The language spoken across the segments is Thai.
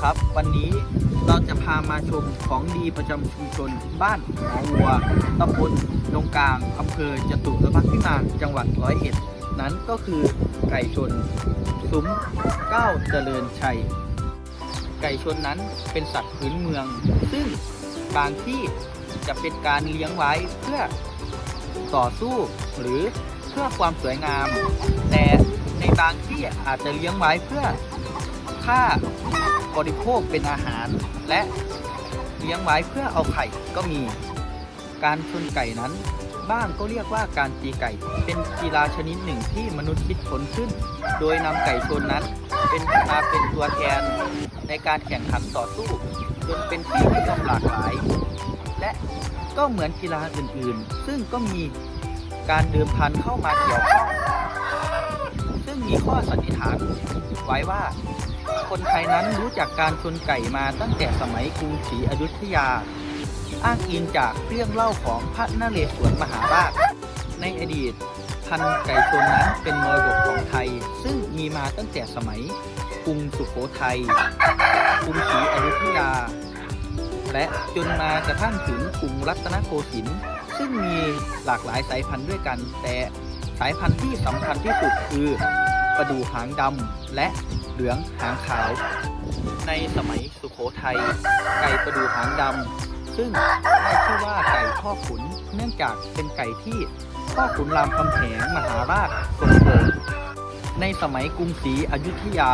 ครับ วันนี้เราจะพามาชมของดีประจำชุมชน บ้านหมองวัวตำบลดงกลางอำเภอจตุรพักษ์พิมานจังหวัดร้อยเอ็ดนั้นก็คือไก่ชนซุ้มเก้าเจริญชัย ไก่ชนนั้นเป็นสัตว์พื้นเมือง ซึ่งบางที่จะเป็นการเลี้ยงไว้เพื่อต่อสู้หรือเพื่อความสวยงาม แต่ในบางที่อาจจะเลี้ยงไว้เพื่อค่า บริโภคเป็นอาหาร และเลี้ยงไว้เพื่อเอาไข่ก็มี การชนไก่นั้น บ้างก็เรียกว่าการตีไก่ เป็นกีฬาชนิดหนึ่งที่มนุษย์คิดค้นขึ้น โดยนำไก่ชนนั้น เป็นมาเป็นตัวแทนในการแข่งขันต่อสู้จนเป็นที่นิยมหลากหลาย และก็เหมือนกีฬาอื่นๆ ซึ่งก็มีการเดิมพันเข้ามาเกี่ยวข้องซึ่งมีข้อสันนิษฐานไว้ว่า คนไทยนั้นรู้จักการชนไก่มาตั้งแต่สมัยกรุงศรีอยุธยา อ้างอิงจากเรื่องเล่าของพระนเรศวรมหาราช ในอดีต พันไก่ชนนั้นเป็นมรดกของไทย ซึ่งมีมาตั้งแต่สมัยกรุงสุโขทัยกรุงศรีอยุธยา และจนมากระทั่งถึงกรุงรัตนโกสินทร์ซึ่งมีหลากหลายสายพันธุ์ด้วยกัน แต่สายพันธุ์ที่สำคัญที่สุดคือ ประดูหางดำและเหลืองหางขาว ในสมัยสุโขทัยไก่ประดูหางดำซึ่งได้ชื่อว่าไก่พ่อขุนเนื่องจากเป็นไก่ที่พ่อขุนรามคำแหงมหาราชทรงโปรดในสมัยกรุงศรีอยุธยา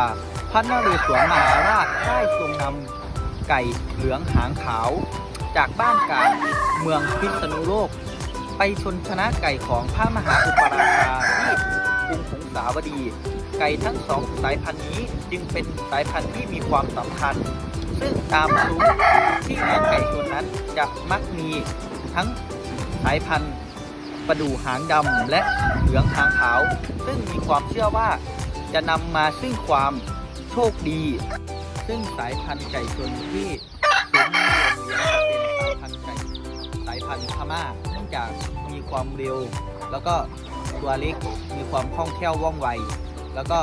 พระนเรศวรมหาราชได้ทรงนำไก่เหลืองหางขาว จากบ้านกาเมืองพิษณุโลก ไปชนชนะไก่ของพระมหาอุปราชาที่กรุงหงสาวดี ไก่ทั้งสองสายพันธุ์นี้จึงเป็นสายพันธุ์ที่มีความสำคัญ ซึ่งตามซุ้มที่เลี้ยงไก่ชนนั้นจะมักมีทั้งสายพันธุ์ประดู่หางดำและเหลืองหางขาว ซึ่งมีความเชื่อว่าจะนำมาซึ่งความโชคดี ซึ่งสายพันธุ์ไก่ชนที่ซุ้มเลี้ยงจะเป็นสายพันธุ์ไก่สายพันธุ์พม่าเนื่องจากมีความเร็ว แล้วก็ตัวเล็กมีความคล่องแคล่วว่องไว แล้วก็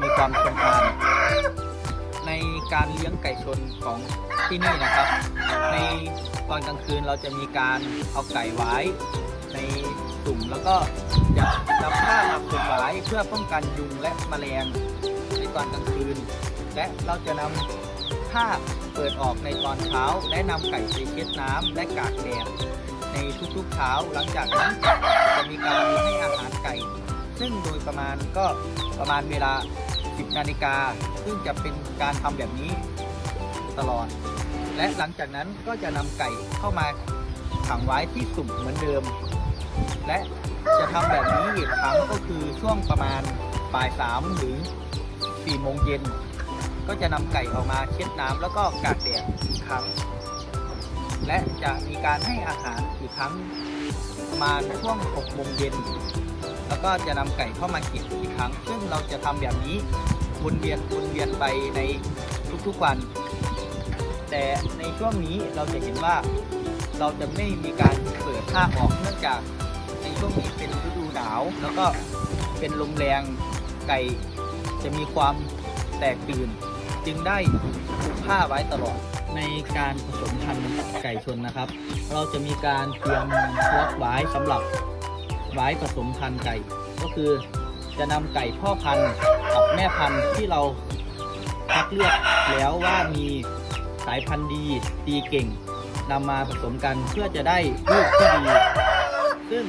มีความชำนาญในการเลี้ยงไก่ชนของที่นี่นะครับ ในตอนกลางคืนเราจะมีการเอาไก่ไว้ในตุ่มแล้วก็จะนำผ้ามาคลุมไว้เพื่อป้องกันยุงและแมลงในตอนกลางคืน และเราจะนำผ้าเปิดออกในตอนเช้า และนำไก่ไปเช็ดน้ำและกากแดดในทุกๆเช้า หลังจากนั้นจะมีการ ซึ่งโดยประมาณก็ประมาณเวลา 10 นาฬิกา ซึ่งจะเป็นการทำแบบนี้ตลอด และหลังจากนั้นก็จะนำไก่เข้ามาขังไว้ที่สุ่มเหมือนเดิม และจะทำแบบนี้อีกครั้งก็คือช่วงประมาณบ่ายสามหรือ4โมงเย็น ก็จะนำไก่ออกมาเช็ดน้ำแล้วก็กากแดดอีกครั้ง และจะมีการให้อาหารอีกครั้งประมาณช่วง6โมงเย็น แล้วก็จะนำไก่เข้ามาเก็บอีกครั้ง ซึ่งเราจะทำแบบนี้วนเวียนวนเวียนไปในทุกๆวัน แต่ในช่วงนี้เราจะเห็นว่าเราจะไม่มีการเปิดผ้าออกเนื่องจากในช่วงนี้เป็นฤดูหนาว แล้วก็เป็นลมแรงไก่จะมีความแตกตื่น จึงได้ผูกผ้าไว้ตลอดในการผสมพันธุ์ไก่ชนนะครับ เราจะมีการเตรียมล็อกไว้สำหรับ ไว้ผสมพันธุ์ไก่ ก็คือจะนำไก่พ่อพันธุ์กับแม่พันธุ์ที่เราคัดเลือกแล้วว่ามีสายพันธุ์ดีดีเก่งนำมาผสมกันเพื่อจะได้ลูกที่ดี ซึ่ง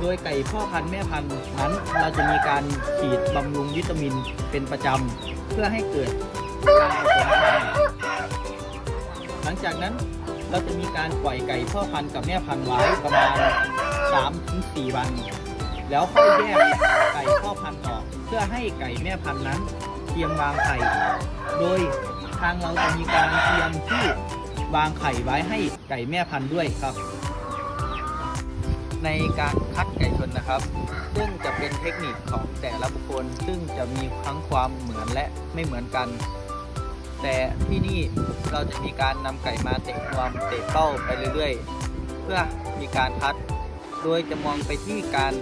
โดยไก่พ่อพันธุ์แม่พันธุ์นั้นเราจะมีการฉีดบำรุงวิตามินเป็นประจำเพื่อให้เกิดการผสมพันธุ์หลังจากนั้น เราจะมีการปล่อยไก่พ่อพันธุ์กับแม่พันธุ์ไว้ประมาณ3ถึง4วัน แล้วค่อยแยกไก่พ่อพันธุ์ออก เพื่อให้ไก่แม่พันธุ์นั้นเตรียมวางไข่ โดยทางเราจะมีการเตรียมที่วางไข่ไว้ให้ไก่แม่พันธุ์ด้วยครับ ในการคัดไก่ชนนะครับ ซึ่งจะเป็นเทคนิคของแต่ละบุคคล ซึ่งจะมีทั้งความเหมือนและไม่เหมือนกัน แต่ที่นี่เราจะมีการนำไก่มาเตะรวมเตะเป้าไปเรื่อยๆ เพื่อมีการคัด โดยจะมองไปที่การ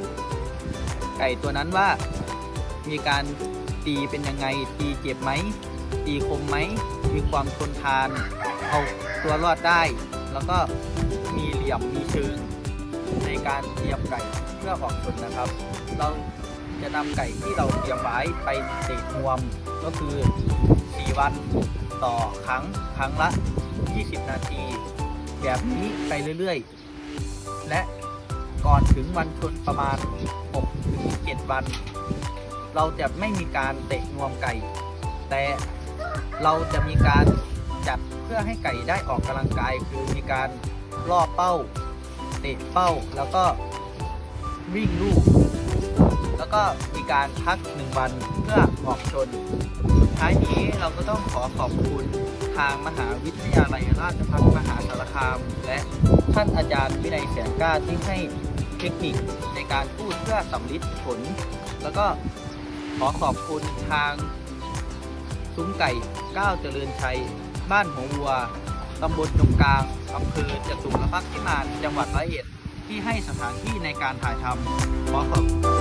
ไก่ตัวนั้นว่า มีการตีเป็นยังไง ตีเจ็บไหม ตีคมไหม มีความทนทาน เอาตัวรอดได้ แล้วก็มีเหลี่ยมมีเชิงในการเตรียมไก่เพื่อออกชนนะครับ เราจะนำไก่ที่เราเตรียมไว้ไปเตะนวมก็คือ 4 วันต่อครั้งครั้งละ 20 นาที แบบนี้ไปเรื่อยๆ และก่อนถึงวันชนประมาณ 6-7 วัน เราจะไม่มีการเตะนวมไก่ แต่เราจะมีการจัดเพื่อให้ไก่ได้ออกกำลังกายคือมีการล่อเป้า เตะเป้าแล้วก็วิ่งลูก แล้วก็มีการพักหนึ่งวันเพื่อออกชนสุดท้ายนี้ เราก็ต้องขอขอบคุณทางมหาวิทยาลัยราชภัฏมหาสารคาม และท่านอาจารย์วินัยแสนกล้าที่ให้เทคนิคในการพูดเพื่อสำลิดผล แล้วก็ขอขอบคุณทางซุ้มไก่ก้าวเจริญชัย บ้านหัววัวตำบลตรงกลางอำเภอจตุรพักษ์พิมานจังหวัดร้อยเอ็ดที่ให้สถานที่ในการถ่ายทำขอขอบ